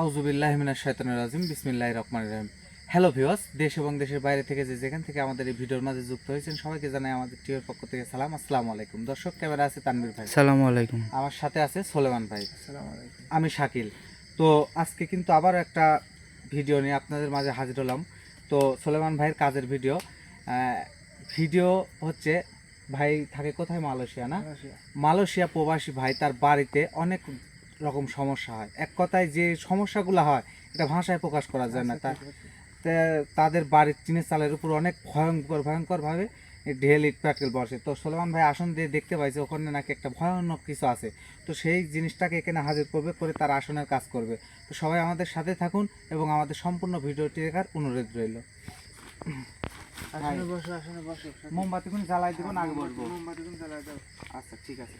আউজুবিল্লাহ মিনাশ শয়তানির রাজিম বিসমিল্লাহির রহমানির রহিম। হ্যালো ভিউয়ার্স দেশ এবং দেশের বাইরে থেকে যে যেখান থেকে আমাদের এই ভিডিওর মাঝে যুক্ত হয়েছেন সবাইকে জানাই আমাদের টিভির পক্ষ থেকে সালাম। আসসালামু আলাইকুম। দর্শক ক্যামেরা আছে তানভীর ভাই। সালামু আলাইকুম। আমার সাথে আছে সোলেমান ভাই। আমি শাকিল। তো আজকে কিন্তু আবার একটা ভিডিও নিয়ে আপনাদের মাঝে হাজির হলাম। তো সোলেমান ভাইয়ের কাজের ভিডিও। আহ, ভিডিও হচ্ছে ভাই থাকে কোথায়? মালয়েশিয়া না? মালয়েশিয়া প্রবাসী ভাই তার বাড়িতে অনেক রকম সমস্যা হয়। এক কথায় যে সমস্যাগুলো হয় এটা ভাষায় প্রকাশ করা যায় না। তা তাদের বাড়ির টিনের চালের উপর অনেক ভয়ঙ্কর ভয়ঙ্করভাবে ঢেল ইট প্যাটেল বসে। তো সোলেমান ভাই আসন দিয়ে দেখতে পাইছে ওখানে নাকি একটা ভয়ানক কিছু আছে। তো সেই জিনিসটাকে এখানে হাজির করবে করে তার আসনের কাজ করবে। তো সবাই আমাদের সাথে থাকুন এবং আমাদের সম্পূর্ণ ভিডিওটি দেখার অনুরোধ রইল। মোমবাতি কোন জ্বালাই দিব না আগে বসবো। মোমবাতি তুমি জ্বালায় দাও। আচ্ছা ঠিক আছে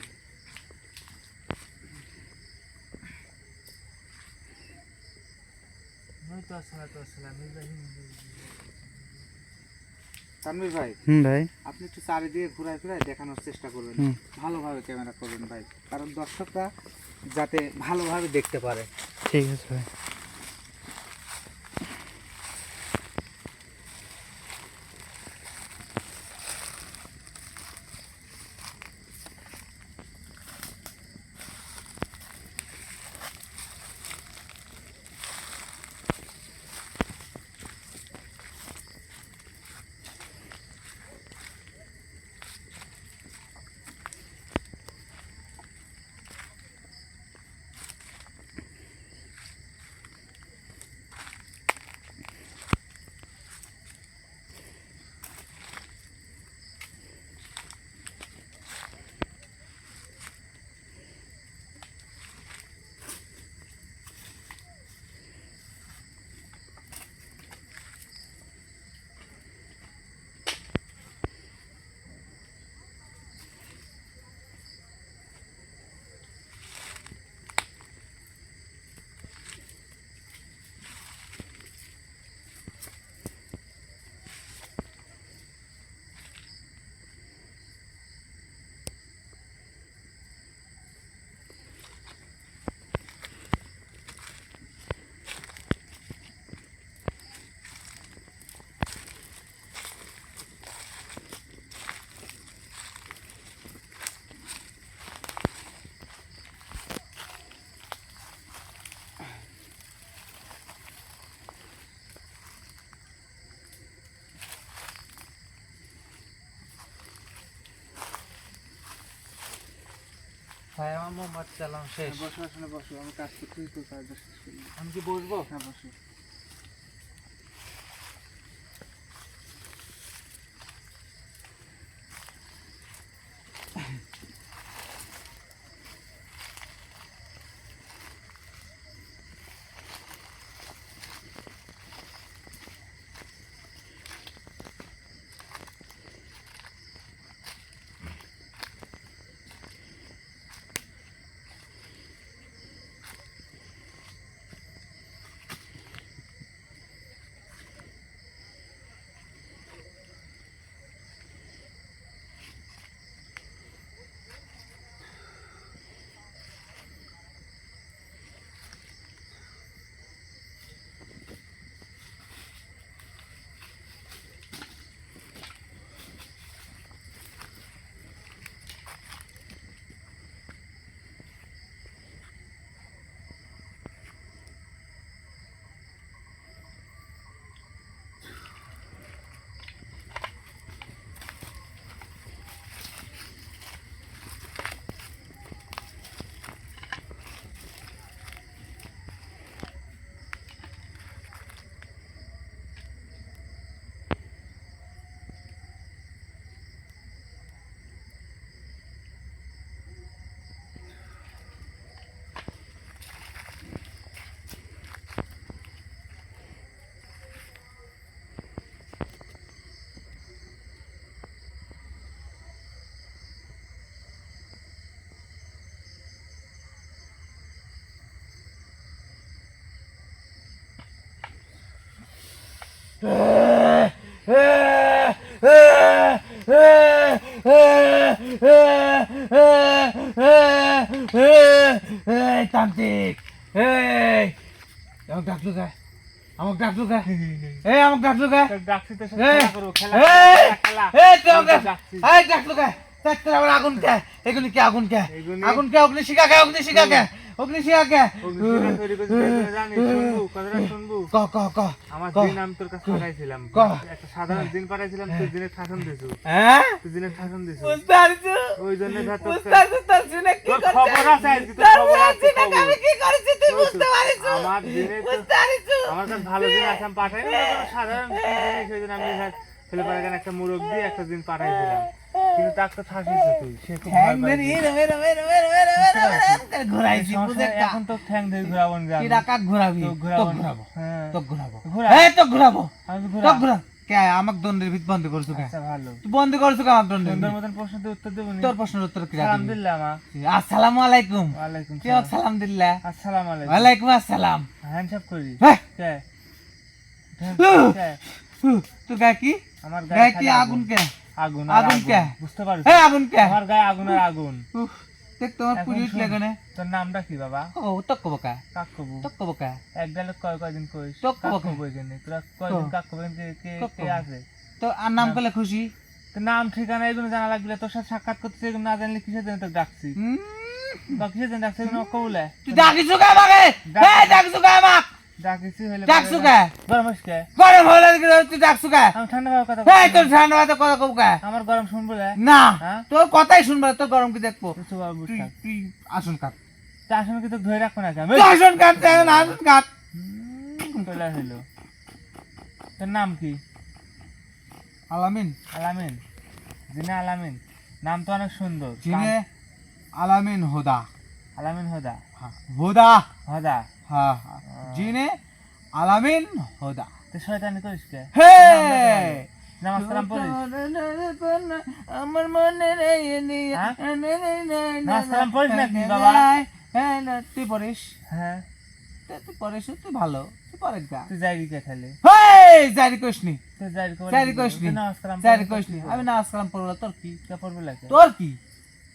নয়তো আসসালাতু আসসালাম ইব্রাহিম তানভীর ভাই হুম ভাই। আপনি একটু চারিদিকে ঘুরায় ফিরায় দেখানোর চেষ্টা করবেন। ভালোভাবে ক্যামেরা করবেন ভাই কারণ দর্শকরা যাতে ভালোভাবে দেখতে পারে। ঠিক আছে ভাই ভাই আমার মোমবাতি চালানো শেষ বসো আসনে বসো আমি কাজ করতেই তো কাজ আমি কি বসবো? হ্যাঁ বসো। তান্ত্রিক। এই আমাকে ডাকলো কে আমাকে ডাকলো কে এই আমাকে ডাকলো কে ডাকছি তো এই, ডাকলো কে আগুন কে? এগুলি কি আগুন কে? আগুন কে? অগ্নি শিখা কে? অগ্নি শিখা কে? কে। ক ক আমার দিন আমি তোর কাছে পাঠাইছিলাম। একটা সাধারণ দিন পাঠাইছিলাম তুই দিনের শাসন দিছু। হ্যাঁ? তুই দিনের শাসন দিছু। বুঝতে পারছ? ওই জন্য বুঝতে পারছ? তোর শুনে কি তোর খবর আছে আজকে, তোর তোর খবর আছে, আমি কি করেছি? তুই বুঝতে পারিস আমার দিনে বুঝতে পারিস আমার কাছে ভালো দিন পাঠাই না সাধারণ ওই জন্য আমি একটা মুরগ দিয়ে একটা দিন পাঠাইছিলাম। কিন্তু তাকে থাকিস তুই সে খুব ভয় পায়। ধরে এরম এরম এরম এরম এরম এরম এরম ঘুরাইছি সমস্যা বুঝে এখন তো ঠ্যাং ধরে ঘুরাবো না কি রাকাক ঘুরাবি তো তো ঘুরাবো না। ঘুরাবো হ্যাঁ তো ঘুরাবো এই তো ঘুরাবো তো ঘুরা ঘুরা কে আমাকে দণ্ডের ভিত বন্ধ করছ কে আচ্ছা ভালো তুই বন্ধ করছ কে দণ্ডের মতন প্রশ্ন দিয়ে উত্তর দেবো নি তোর প্রশ্নের উত্তর কি মা আসসালামু আলাইকুম কি সালাম আসসালাম আলাইকুম ওয়ালাইকুম আসসালাম করি হ্যাঁ কে গায়ে আমার গায়ে কি আগুন কে আগুন আগুন কে? বুঝতে পারছিস হ্যাঁ আগুন কে? আমার গায়ে আগুন দেখ তোমার পুরি উঠলে তোর নামটা কি বাবা? ও তক কব কা? কাক কবু তক কব এক ডালে কয় কয়দিন কইস? তো কাক কব- কবু এখানে তোরা কয়দিন তো। কাক কবু কে কে তো। আছে? তো আর নাম করলে খুশি? তোর নাম ঠিকানা এগুলো জানা লাগবে তোর সাথে সাক্ষাৎ করতে এগুলো না জানলে কিসের জন্য তোকে ডাকছি? বা কিসের জন্য ডাকছি? এগুলো কবুলে তুই ডাকিছো কে আমাকে? এই কে আমাক? ডাকিছি কে? গরম হইস গরম হলে তুই ডাকছো কে? আমি ঠান্ডা ভাবে কথা এই তোর ঠান্ডা কথা কথা কব কে? আমার গরম শুনব না? তোর কথাই শুনব তোর গরম কি দেখব? তুই চুপ করে তুই থাক। তুই আসুন কাট। তা আসলে কি তোকে ধরে রাখব না কেন তুই কাট তুই কাট। চলে হইল তোর নাম কি? আলামিন। আলামিন। জিনা আলামিন। নাম তো অনেক সুন্দর। জিনে আলামিন হোদা। আলামিন হোদা। হ্যাঁ, হোদা। হোদা। হ্যাঁ হ্যাঁ। জিনে আলামিন হোদা। তুই শয়তানি করিস কে? হে! নামাজ কালাম পড়িস? আমার মনে হ্যাঁ? নামাজ কালাম পড়িস নাকি বাবা? হ্যাঁ তুই পড়িস। হ্যাঁ। তুই পড়িস তুই ভালো তুই পড়িস গা। তুই যাইবি কে খালি হেই জারি কইসনি তুই যাইবি জারি কইসনি জারি কইসনি আমি নামাজ কালাম পড়ব তোর কি? কে পড়বে লাগে। তোর কি?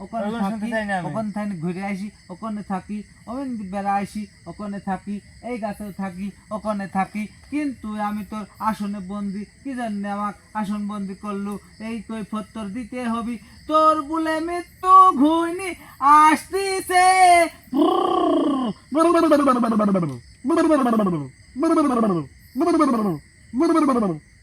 ওখানে থাকি আমি। ওখানে থাকি ঘুরে আসি ওখানে থাকি ওখানে বেড়া আসি ওখানে থাকি এই গাছেও থাকি ওখানে থাকি কিন্তু আমি তোর আসনে বন্দি কি জন্য আমাকে আসন বন্দি করলু এই কৈফত তোর দিতে হবি তোর বলে মৃত্যু ঘুইনি আসতিছে তোর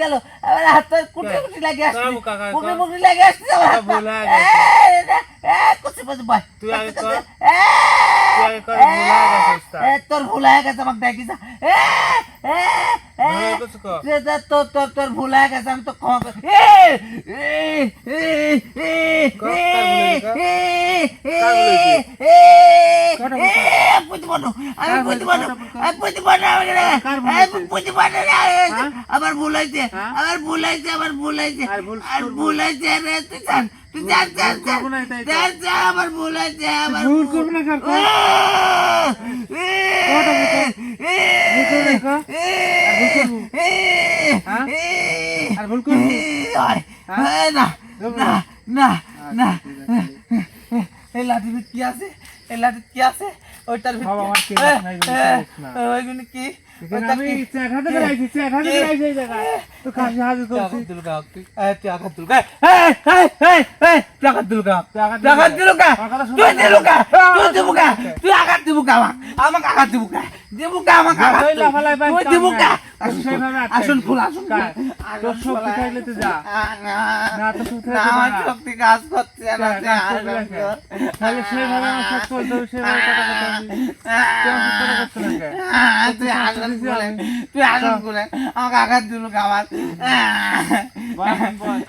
গেল আমার হাত কুটি কুটি লাগে আসছে কর। মুখে লাগে আসছে আমার তা হাতটা। ভুল গেছে। এই, কুচি কুচি বয়। তুই আগে কর। তুই আগে কর, ভুল গেছে তোর ভুল গেছে আমাকে দেখিস। আবার তোর আবার তোর আবার হয়ে আমার আর ভুল রে তুই জান তুই জান জান জান জান আমার ভুল আমার আর ভুল করবি না না না না এই লাঠির কি আছে? এই লাঠি কি আছে ওইটার ভিতরে ওইগুলো কি? আটকে আসুন ফুল আসুন। আমার শক্তি কাজ করছে না হবে সেইভাবে কথা কথা? তুই আসুন খুলে তুই আসুন খুলে আমাকে আঘাত দিল আমার বয় বয়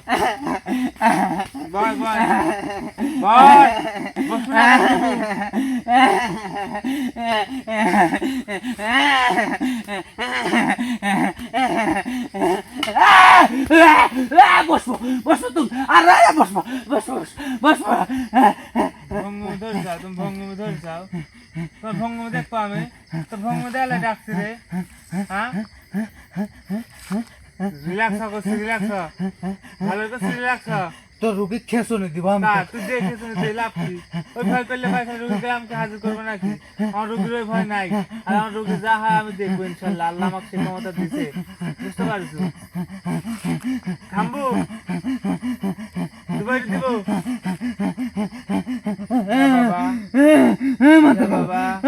বয় বয় বয় বসুন না, বসবো বসবো তুমি। আর বসবো বসবো বসবো। ভঙ্গিমে ধরে যাও তুমি ভঙ্গিমে ধরে যাও তোমার ভঙ্গিমে দেখব আমি। তোর ভঙ্গিমে দেখলে ডাকছি রে। হ্যাঁ? রিল্যাক্স হ করছি রিল্যাক্স হ। ভালো করছি রিল্যাক্স হ। তোর রুগী খেসনে দিব আমি তুই দেখে শুনে তুই লাভ কি? ওই ভয় করলে ভাই রুগী গ্রামকে হাজির করব নাকি? আমার রুগীর ওই ভয় নাই। আর আমার রুগী যা হয় আমি দেখব ইনশাল্লাহ। আল্লাহ আমাকে সে ক্ষমতা দিছে। বুঝতে পারছ? থামবো দুবাই দিব।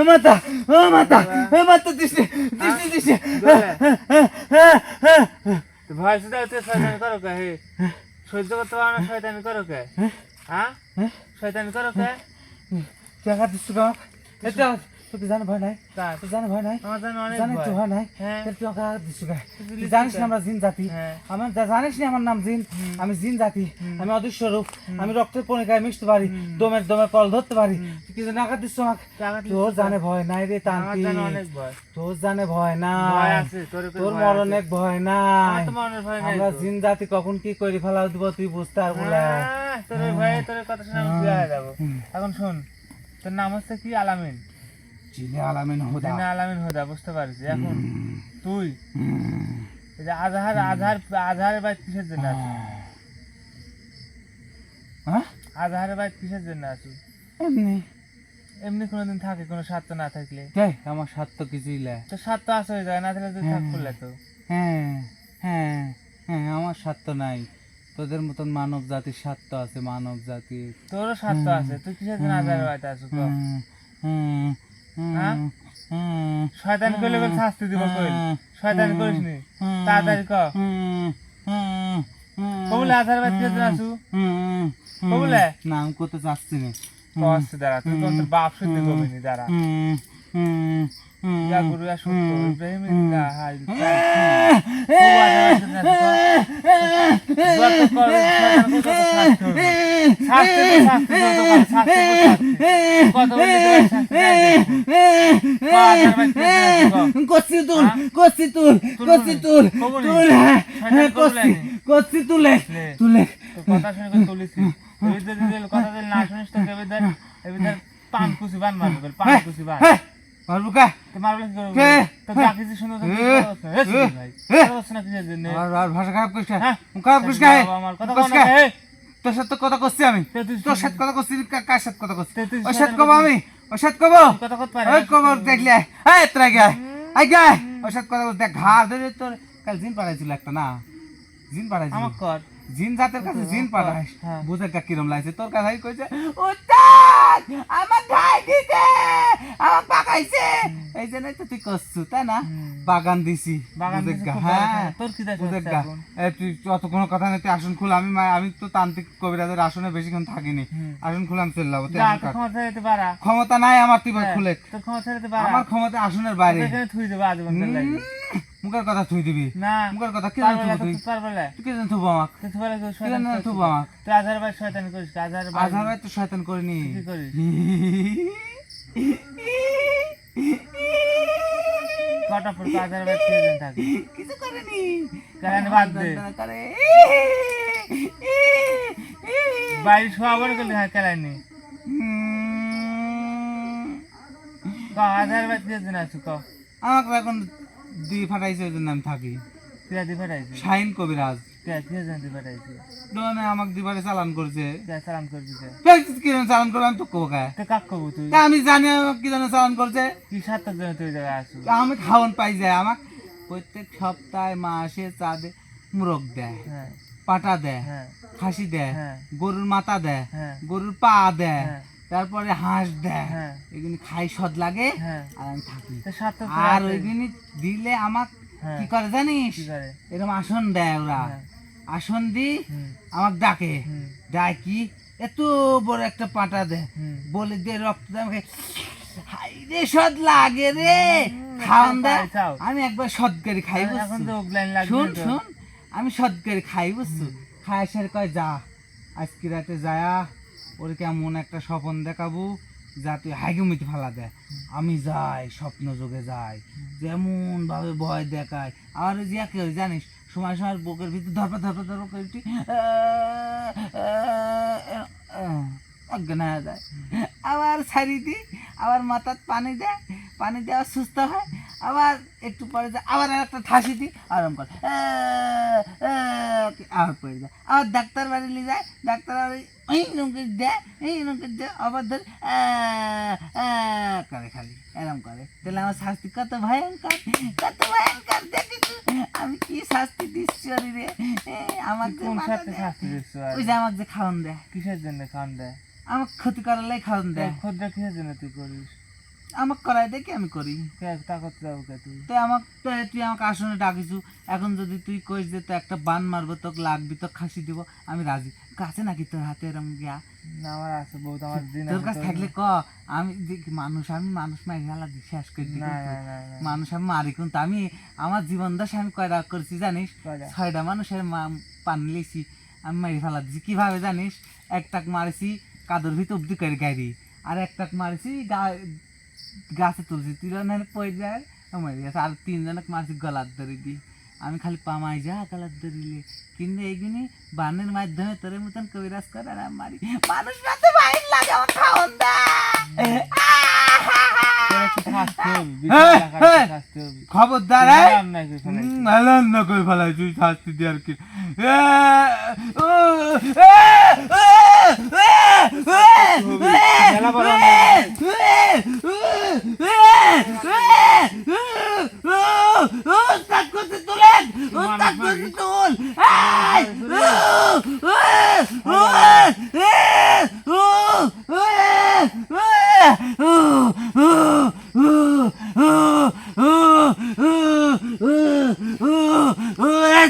বাবা মাথা ও মাথা ও মাথা দিছে দিছে দিছে ভয় শুধু শয়তানি করো কে হে সহ্য করতে পারো না শয়তানি করো কে হ্যাঁ শয়তানি করো কে দেখা দিচ্ছ গা এটা জানো ভয় নাই? তোর জানো ভয় নাই? জানিস তো ভয়। নাই? হ্যাঁ। তুই জানিস না আমরা জিন জাতি। হ্যাঁ। আমার জানিস না আমার নাম জিন? আমি জিন জাতি। আমি অদৃশ্য রূপ। আমি রক্তের পণিকায় মিশতে পারি। দমের দমে কল ধরতে পারি। তুই কিছু দিচ্ছ আমাকে? তোর জানে ভয় নাই রে তান্তি তোর জানে ভয় নাই। তোর তোর ভয় নাই। মরণের ভয় নাই আমরা জিন জাতি কখন কি করি ফেলা দিব তুই বুঝতে পারব না। তোর ভয়ে তোর কথা শুনে এখন শোন তোর নাম হচ্ছে কি? আলামিন। জিনে আলামিন হুদা। জিনা আলামিন হোদা বুঝতে পারছি। এখন তুই? এই আজহার আজহার আজহারের বাইক কিসের জন্য আছিস? হ্যাঁ? আজহারের বাইক কিসের জন্য আছিস? এমনি। এমনি কোনোদিন থাকে কোনো স্বার্থ না থাকলে? আমার স্বাদ তো কিছুই তো স্বার্থ আসে হয়ে যায় না থাকলে তুই থাক করলে তো। হ্যাঁ হ্যাঁ হ্যাঁ আমার স্বাদ তো নাই। তোদের মতন মানব জাতির স্বার্থ আছে মানব জাতির তোরও স্বার্থ আছে তুই কিসের জন্য আজহারের বাড়িতে হুম, হ্যাঁ? হুম, শয়তানি করলে বলে শাস্তি দিব কই হুম, শয়তানি করিস নি। তাড়াতাড়ি ক। কবুলে আজহারের বাড়িতে কিসের আসু। কবুলে? না আমি করতে চাচ্ছি না কষ্ট দাঁড়া তুই তো তোর বাপ শুনতে সত্যি কবিনি দাঁড়া। ইয়া গুরু ইয়া সত্য ইব্রাহিম ইল্লা হাই কচ্ছি তুল হ্যাঁ? কচ্ছি তুল কচ্ছি তুল কবুলি? তুল হ্যাঁ হ্যাঁ কচ্ছি কবুলি? কচ্ছি তুলে তুলে কথা শুনে যদি কথা না শুনিস তো এবিদের এবিদের পান কুচি বান মারবে পান কুচি বান হ্যাঁ কা তো কি করবে তো যা কিছু শুনে ভাই আর ভাষা খারাপ করিস হ্যাঁ। খারাপ করিস আমার কথা। তোর সাথে তো কথা করছি আমি। তোর সাথে কথা করছি কার সাথে কথা করছি ওর সাথে কব আমি। ওর সাথে কব ওই কব দেখলি আয়। তোরা গে আয়। গে। ওর সাথে কথা দেখ ঘাড় ধরে তোর কাল জিন পাড়াইছিল একটা না? জিন পাড়াইছিল। আমার কর। জিন জাতের কাছে জিন পাঠাইস হ্যাঁ। বুঝে কা কিরম লাগছে? তোর কাছে কইছে উস্তাদ আমার ঘাই দিছে আমার পাকাইছে। এই জন্যই তো তুই করছু তাই না? বাগান দিছি বাগান দিছি হ্যাঁ তোর কি দেখে বুঝে হচ্ছে গা। তুই অত কোনো কথা নেই তুই আসন খুল আমি আমি তো তান্ত্রিক কবিরাজের আসনে বেশিক্ষণ থাকিনি। আসন খুলে আমি চলে যাব যা। ক্ষমতা নাই আমার তুই ভাই খুলে। তোর ক্ষমতা আমার ক্ষমতা আসনের বাইরে। থুই দেবো আজীবন মুখের কথা থুই দিবি? না। মুখের কথা কি না তো তুই? তুই পারবে না। তুই কি জানতো আমাক? তুই তো তুই কি শয়তানি জানতো করছিস। আমাক? তুই আজহার ভাই শয়তানি করিস? আজহার ভাই আধার ভাই তো শয়তান করিনি। কি করিস? কটা পড়তো আজহার ভাই কে জন থাকে। কিছু করেনি। কেন বাদ দে। করে বাড়ি শোয়া বড় করলে হ্যাঁ কেলাইনি। ক আজহার ভাই কে জন আছো ক আমাকে এখন দুই ফাটাইছে ওই জন্য আমি থাকি। ফাটাইছি শাহিন কবিরাজ। আমাকে দিবারে চালান করছে। কি জানি চালান করে আমি তো কোকা তো কাক কবু তুই? আমি জানি কি জানি চালান করছে। কি সাতটার জন্য তুই জায়গায় আসু আমি খাওয়ান পাই যায় আমাক প্রত্যেক সপ্তাহে মাসে চাঁদে মুরগ দেয় হ্যাঁ। পাটা দেয় হ্যাঁ। খাসি দেয় হ্যাঁ। গরুর মাথা দেয় গরুর পা দেয় তারপরে হাঁস দেয়। হ্যাঁ। এগুলি খাই সদ লাগে হ্যাঁ। আর আমি থাকি। আর ওইগুলি দিলে আমাক হ্যাঁ। কি করে জানিস? এরকম আসন দেয় ওরা। আসন দি আমাক ডাকে। হুম। ডাকি এত বড় একটা পাটা দে। বলে দে রক্ত দে আমাকে। হাই রে সদ লাগে রে। খাওয়ান দেয় আমি একবার সদ করে খাই শুন শুন। আমি সদ করে খাই বুঝছ খাই সার কয় যা। আজকে রাতে যায়া। ওর কেমন একটা স্বপন দেখাবো যা তুই হাইগুমিতে ফেলা দেয় আমি যাই স্বপ্ন যোগে যাই। যেমন ভাবে ভয় দেখায়। আর ওই যে একে জানিস? সময় সময় বুকের ভিতরে ধরপা ধরপা ধরপা আহ, অজ্ঞান হয়ে যায়। আবার ছাড়ি দিই আবার মাথার পানি দেয়। পানি দেওয়া সুস্থ হয়। আবার একটু পরে যায় আবার একটা ঠাসি দিই আরাম করে। আবার পড়ে যায় আবার ডাক্তার বাড়ি নিয়ে যায়। ডাক্তার বাড়ি এই করে দেয় এইরকম করে দেয় আবার ধরে করে খালি এরম করে তাহলে আমার শাস্তি কত ভয়ঙ্কর কত ভয়ঙ্কর দেখিস আমি কি শাস্তি দিচ্ছি রে আর? ওই যে আমাকে যে খাওয়ান দেয় কিসের জন্য খাওয়ান দেয় আমাকে ক্ষতি করালে খাওয়ান দেয় ক্ষতিটা কিসের জন্য তুই করিস আমাকে করাই দেখি আমি করি? কে তা করতে যাব তুই? তো আমাকে তুই আমাকে আসনে ডাকিছু। এখন যদি তুই কইস যে তো একটা বান মারবো তোকে লাগবি তো খাসি দিব আমি রাজি। কাছে নাকি তোর হাতে এরম গিয়া? আমার আছে বহুত আমার দিন তোর কাছে থাকলে ক? আমি দেখি মানুষ আমি মানুষ মারি গেলা শেষ করে দিই মানুষ আমি মারি কিন্তু আমি আমার জীবন দশা আমি কয়টা করছি জানিস? ছয়টা মানুষের পান লিছি আমি মারি ফেলা দিছি। কীভাবে জানিস? একটাক মারিছি কাদর ভিতর অব্দি করে গাড়ি। আর একটাক মারছি গা- গাছে তুলছি তুলে পড়ে যায় মারি গেছে আর তিনজনক মারছি গলার ধরে দি আমি খালি পামাই যা গলার ধরিলে কিন্তু এইগুলি বানের মাধ্যমে তোর মতন কবিরাজ করে আর মারি। মানুষ মাঝে বাইর লাগে আমার হবে, হ্যাঁ, হ্যাঁ। হবে। খবরদার ফেলাইছিস। শাস্তি দিয়ে আর কি উস্তাদ করতে তুলেন উস্তাদ করতে তুল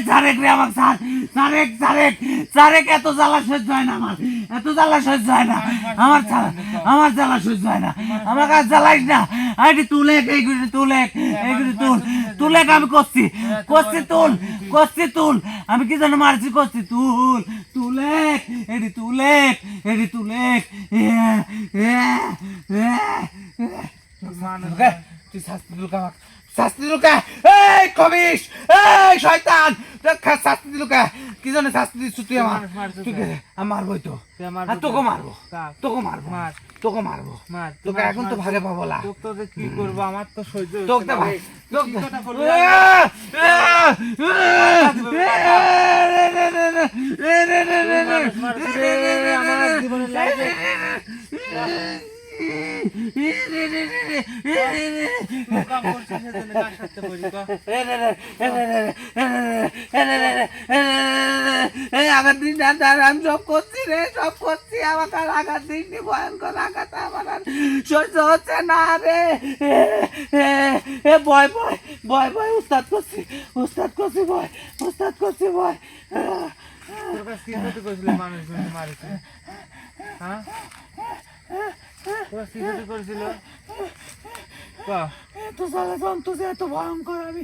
সারেক রে আমার সার সারেক সারেক সারেক এত জ্বালা সহ্য হয় না আমার জ্বালা সহ্য হয় না। আমার জ্বালা আমার জ্বালা সহ্য হয় না। আমার কাছে জ্বালাইস না। আইটি তুলে এইগুলি তুলে এইগুলি তুল। তুলে আমি করছি। করছি তুল করছি তুল। আমি কি জন্য মারছি? করছি তুল। তুলে এটি তুলে এটি তুলে তুই শাস্তি লুকা শাস্তি লুকা এই কবিস এই শয়তান তোর খা- শাস্তি লুকা কি শাস্তি দিচ্ছ তুই আমার তুই? আমি মারবই তো আর তোকে মারবো তোকে মারবো মার। তোকে মারবো মার, তোকে এখন তো। ভাগে পাবো না তোকে কি করব আমার তো সহ্য তোকে তো ভাই আমার জীবনে আঘাত দিন আমি সব করছি রে সব করছি আমাকে আর আঘাত দিন ভয়ঙ্কর আঘাত আমার আর সহ্য হচ্ছে না রে ভয় ভয় ভয় ভয় উস্তাদ করছি উস্তাদ করছি ভয় উস্তাদ করছি ভয় মানুষ মারিছে হ্যাঁ তোর কাছে কি ক্ষতি করেছিল। ক এত জ্বালা এত ভয়ঙ্কর আমি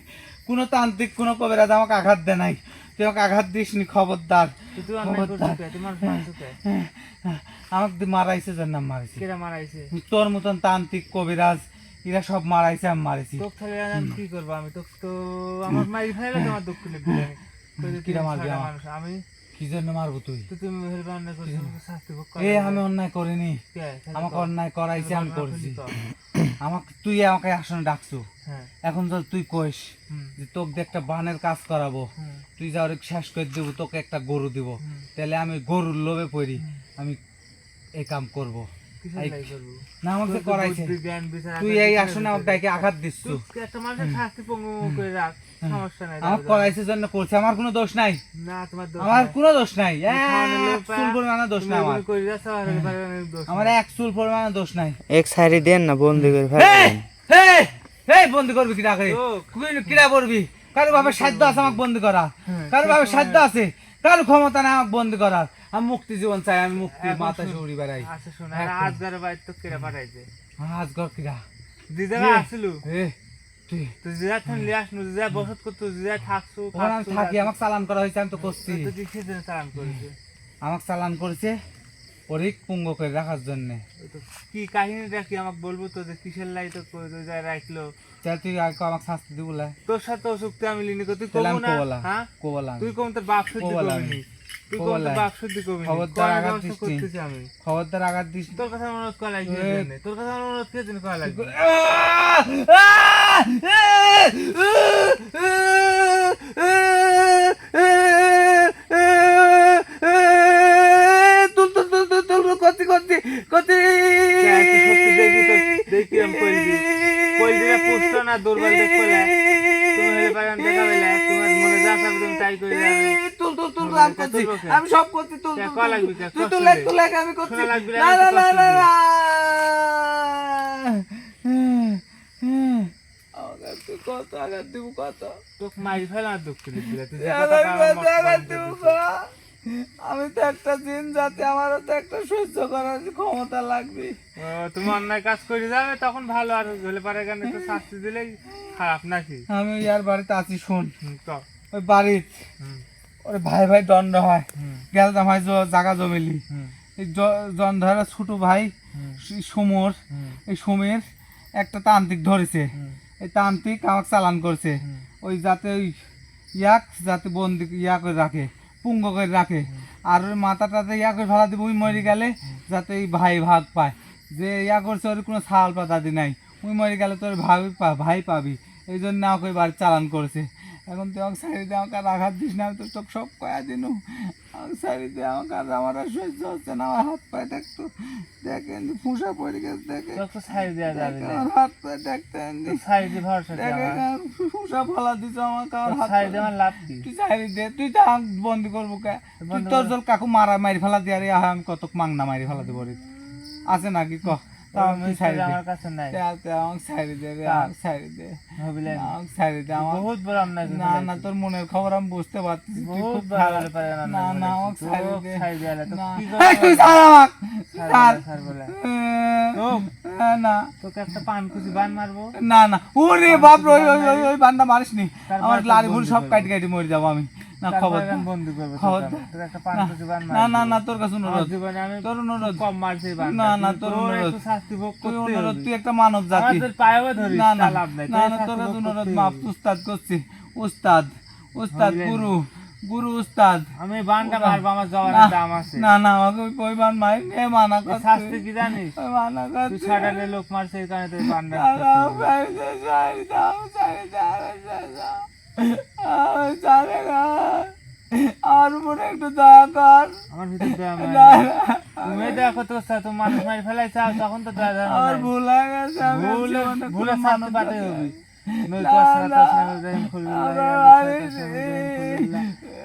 কোনো তান্ত্রিক কোনো কবিরাজ আমাকে আঘাত দেয় নাই। তুই আমাকে আঘাত দিস নি খবরদার। তুই তুই অন্যায় করছিস কে? তুই মানুষ মারছিস কে? আমাকে মারাইছে যার নাম মারাইছে কেরা মারাইছে? তোর মতন তান্ত্রিক কবিরাজ এরা সব মারাইছে আমি তোকে তাহলে আমি কি করব? আমি তোকে তো আমার মারি ফেলে তোমার দুঃখ করে মারবি? মানুষ। আমি কি জন্য মারবো তুই? তুমি এ আমি অন্যায় করিনি। আমাকে অন্যায় করাইছে আমি করছি। আমাকে তুই আমাকে আসনে ডাকছু। হ্যাঁ। এখন তো তুই কইস যে তোকে একটা বানের কাজ করাবো। তুই যা শেষ করে দেবো তোকে একটা গরু দিব। তাহলে আমি গরুর লোভে পড়ি আমি এই কাম করব? না আমাকে করাইছে। তুই এই আসনে। আমার আঘাত দিচ্ছ। তুই একটা মানুষের শাস্তি পঙ্গু করে রাখ, আমার দাও, দাও। জন্য করছে আমার কোনো দোষ নাই। না, তোমার দোষ আমার কোনো দোষ নাই। এক চুল পরিমাণে দোষ নাই আমার। এগুলো করে যাচ্ছ, আর এবারে অনেক দোষ আমার এক চুল পরিমাণে দোষ নাই। এক সাইডে দেন না বন্দি করে ফেলেন। এই, এই বন্দি করবি কিরা? করে কিরা করবি কারও ভাবে সাধ্য আছে আমাকে বন্দি করা হ্যাঁ, কারও ভাবে সাধ্য আছে। কারও ক্ষমতা নাই আমাকে বন্দি করার। আমি মুক্তি জীবন চাই আমি মুক্তি মাথা উড়ি বেড়াই। আচ্ছা শোন, হ্যাঁ? আজগারে বাড়িতে তো কেরা পাঠাইছে? আজগর কিরা? দিদারা এ, আসিলু। এ তুই থাকছো, ওখানে আমি থাকি আমাকে চালান করা হয়েছে আমি তো করছি। তো তুই সেদিন চালান করেছে। আমাকে চালান করেছে পরিক পুঙ্গ করে রাখার জন্য। কি কাহিনীটা কি আমাকে বলব তো যে কিসের লাই তো করে রাখল তুই আগে আমাকে শাস্তি দিব তোর সাথে অসুক্তি আমি লিনি তুই তাহলে না হ্যাঁ? কোবলা। তুই কম তোর বাপ করবি নি। নি। খবরদার আঘাত দিস নি। তোর কথা অনুরোধ করা তোর কথা অনুরোধ করা লাগবে করছি করছি করছি দেখ, আমি কইলি। কইলিরা পুষ্ট না দুর্বল দেখো না। তুমি হলে পারে দেখা পেলে, তোমার মনে যা চাবে তুমি তাই আমি করছি। সব করছি? তুই করছি। না না তো না না না। কত আঘাত দিব কত? তোকে মারি ফেলে দুঃখ আমি একটা দিন যাতে আমারও তো একটা সহ্য করার ক্ষমতা লাগবে। তুমি অন্যায় কাজ করে যাবে তখন ভালো আর হলে পারে কেন? একটু শাস্তি দিলেই খারাপ নাকি? আমি ইয়ার বাড়িতে আছি শোন। ওই বাড়ির। ভাই ভাই দণ্ড হয়। হুম, গেলতাম হয় জায়গা জমিলি। জন ধরে ছোট ভাই সুমর এই সুমের একটা তান্ত্রিক ধরেছে। এই তান্ত্রিক আমাকে চালান করছে। ওই যাতে ওই ইয়াক যাতে বন্দি ইয়া করে রাখে পুঙ্গ করে রাখে। আর ওই মাথাটাতে ইয়া করে ফেলা দিব ওই মরে গেলে যাতে এই ভাই ভাগ পায়। যে ইয়া করছে ওর কোনো ছাল পাতাদি নাই। ওই মরে গেলে তোর ভাই পা- ভাই পাবি। এই জন্য আমাকে বাড়ি চালান করেছে। এখন তুই আমাকে সাইড দিয়ে আমাকে আঘাত দিস না আমি তো তোকে সব কয়া দিন। আমাকে সাইড দিয়ে আমাকে আর আমার আর সহ্য হচ্ছে না আমার হাত পায়ে দেখতো দেখেন ফুসা পড়ে গেছে দেখে। ছাড়ি দেওয়া যাবে আমার হাত পায়ে দেখতেন তোর ছাড়ি দিয়ে ভরসা দেখে? ফুসা ফলা দিছ আমাকে আমার হাত পা- দিয়ে আমার লাভ? তুই চাইরি দে তুই তো বন্দি করব কে? তুই তোর জল কাকু মারা মারি ফেলা দিয়ে আরে আমি কত মাংনা মারি ফেলা দিব রে। আছে নাকি ক? আমার কাছে নাই। দে দে। দে আমার বহুত বড় না না ফেলেছি। তোর মনের খবর আমি বুঝতে পারছি বহুত খুব বড় খারাপ। হলে পারে না, না না না বলেছি। আমাকে ছাইরি তোকে দে। ছাড়ি দেওয়া লাগে, তো না কি এই, তুই ছাড় আমাকে ছাড় ছাড় বলে, ছাড়। বলে। এ, তোক, এ, না। তোকে একটা পান কুচি বান মারবো। না না ওরে বাপ রে ওই বান্দা মারিস নি আমার লারি ভুল সব কাটি কাটি মরে যাব আমি। না খবর আমি বন্ধু করব খবর একটা পান না, কুচি বান না না না তোর কাছে অনুরোধ। জীবনে আমি তোর অনুরোধ। কম মারছি না, না, তোর তোর অনুরোধ। শাস্তি ভোগ তুই অনুরোধ তুই একটা মানব জাতি। আমাদের পায়েও না না লাভ নাই। না না তোর ভোগ অনুরোধ করতেই উস্তাদ করছি। উস্তাদ উস্তাদ গুরু গুরু উস্তাদ। আমি বানটা মারবো আমার জবানের দাম আছে। না না আমাকে ওই পরিমাণ মাই নে মানা শাস্তি কি জানিস? ওই মানা তুই ছাড়ালে লোক মারছে এই কারণে তুই বানটা না, না, সাইড দে, সাইড দাও, দাও, দাও। আমার উপরে একটু দয়া কর। আমার ভিতর দয়া তুমি দয়া করতে করছ তো মানুষ মারি ফেলাইছ তখন তো দয়া আমার ভুল হয়ে গেছে আমি ভুল ভুল পাতে জাতি- হবি। নই না, তো সালাত না। আসলাম ইব্রাহিম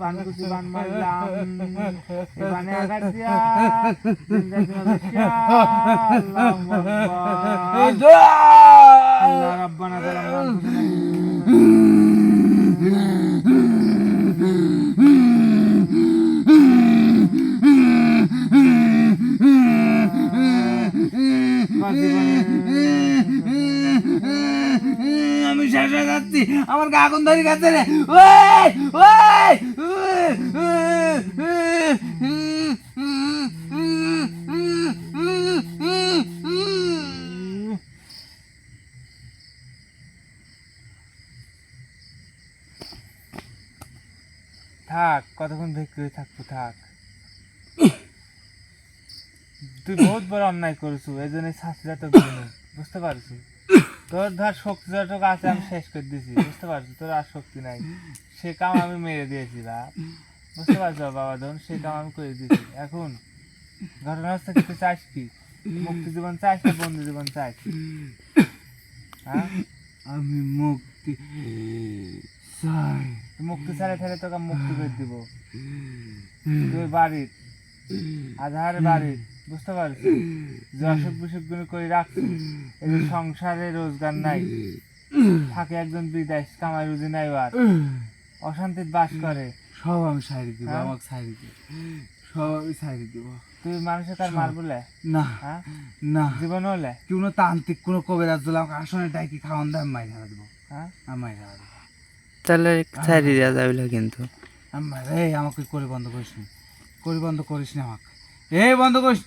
পানকুচি পান মারলাম। পানে আঘাত দিয়া, রাব্বানা আমি যাচ্ছি। আমার গা আগুন ধরে গেছে রে। থাক কতক্ষণ ভিক্ষু থাকব থাক। তুই বহুত বড় অন্যায় করেছু এই জন্য শাস্তিটা তো বুঝতে পারছি? তোর ধর শক্তি যতটুকু আছে আমি শেষ করে দিয়েছি বুঝতে পারছি? তোর আর শক্তি নাই। সে কাম আমি মেরে দিয়েছি বাপ বুঝতে পারছ বাবা ধন? সে কাম আমি করে দিয়েছি। এখন ঘটনা হচ্ছে কি তুই চাস কি? মুক্তি জীবন চাস না বন্ধু জীবন চাস? হ্যাঁ? আমি মুক্তি চাই। মুক্তি ছাড়া ঠেলে তোকে মুক্তি করে দিব। তুই বাড়ির আধার বাড়ির। বুঝতে পারছি যে অসুখ বিসুখগুলো করে রাখছি এই যে সংসারে রোজগার নাই। থাকে একজন বিদেশ কামাই রুজি নাই আর অশান্তির বাস করে। সব আমি সাইড দিব হ্যাঁ? আমাকে সাইড দিব। সব আমি দিব। তুই মানুষের তার মার বলে? না হ্যাঁ? না। জীবন হলে? কোনো তান্ত্রিক কোনো কবিরাজ দিলে আমাকে আসনে ডাকি খাওয়ান দেয় আমি মাই ধারা দেবো। হ্যাঁ? আমি মাই ধারা দেবো। তাহলে দেওয়া যাবে কিন্তু। আমি এই আমাকে করে বন্ধ করিস না। করে বন্ধ করিস না আমাকে। এই বন্ধ করিস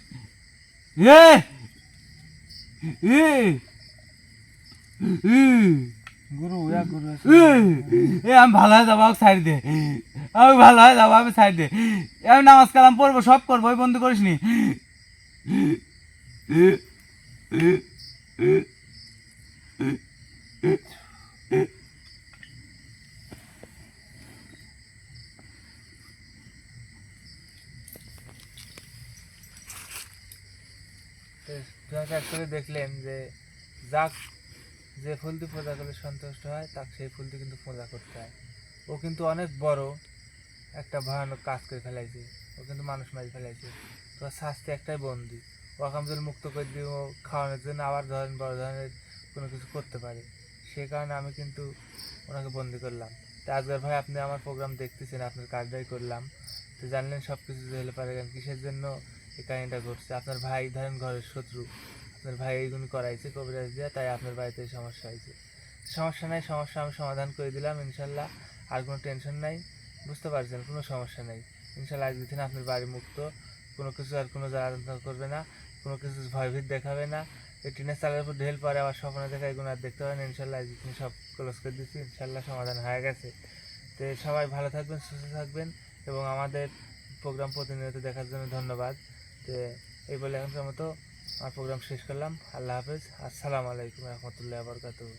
এ এ এ গুরু ইয়া গুরু এ আমি ভালো হয়ে যাব সাইড দে আমি ভালো হয়ে যাব আমি সাইড দে আমি নামাজ কালাম পড়ব সব করব ওই বন্ধ করিস নি হাজার করে দেখলেন যে যাক, যে ফুলটি পূজা করলে সন্তুষ্ট হয়, তাকে সেই ফুলটি কিন্তু পূজা করতে হয়। ও কিন্তু অনেক বড় একটা ভয়ানক কাজ করে ফেলাইছে। ও কিন্তু মানুষ মারি ফেলাইছে। তো শাস্তি একটাই বন্দি। ও যদি মুক্ত করে দিয়ে ও খাওয়ানোর জন্য আবার ধরেন বড় ধরনের কোনো কিছু করতে পারে সেই কারণে আমি কিন্তু ওনাকে বন্দি করলাম। তো আজকের ভাই, আপনি আমার প্রোগ্রাম দেখতেছেন, আপনার কাজটাই করলাম। তো জানলেন সব কিছু হলে পারে কিসের জন্য এই কাহিনীটা ঘটছে। আপনার ভাই, ধরেন ঘরের শত্রু। আপনার ভাই এইগুলো করাইছে, কবিরাজ দিয়ে, তাই আপনার বাড়িতে সমস্যা হয়েছে। সমস্যা নাই, সমস্যা আমি সমাধান করে দিলাম, ইনশাল্লাহ। আর কোনো টেনশন নাই। বুঝতে পারছেন, কোনো সমস্যা নেই। ইনশাল্লাহ আজকে দিন আপনার বাড়ি মুক্ত। কোনো কিছু আর কোনো জ্বালাতন করবে না। কোনো কিছু ভয়ভীত দেখাবে না। এই টিনের চালের উপর ঢেল পরে আবার স্বপ্ন দেখা এগুলো আর দেখতে পারেন ইনশাল্লাহ আজকে দিন সব ক্লোজ করে দিচ্ছি ইনশাল্লাহ সমাধান হয়ে গেছে। তো সবাই ভালো থাকবেন, সুস্থ থাকবেন। এবং আমাদের প্রোগ্রাম প্রতিনিয়ত দেখার জন্য ধন্যবাদ। তো এই বলে এখনকার মতো আমার প্রোগ্রাম শেষ করলাম। আল্লাহ হাফেজ। আসসালামু আলাইকুম রহমতুল্লাহ বরকাতুহ।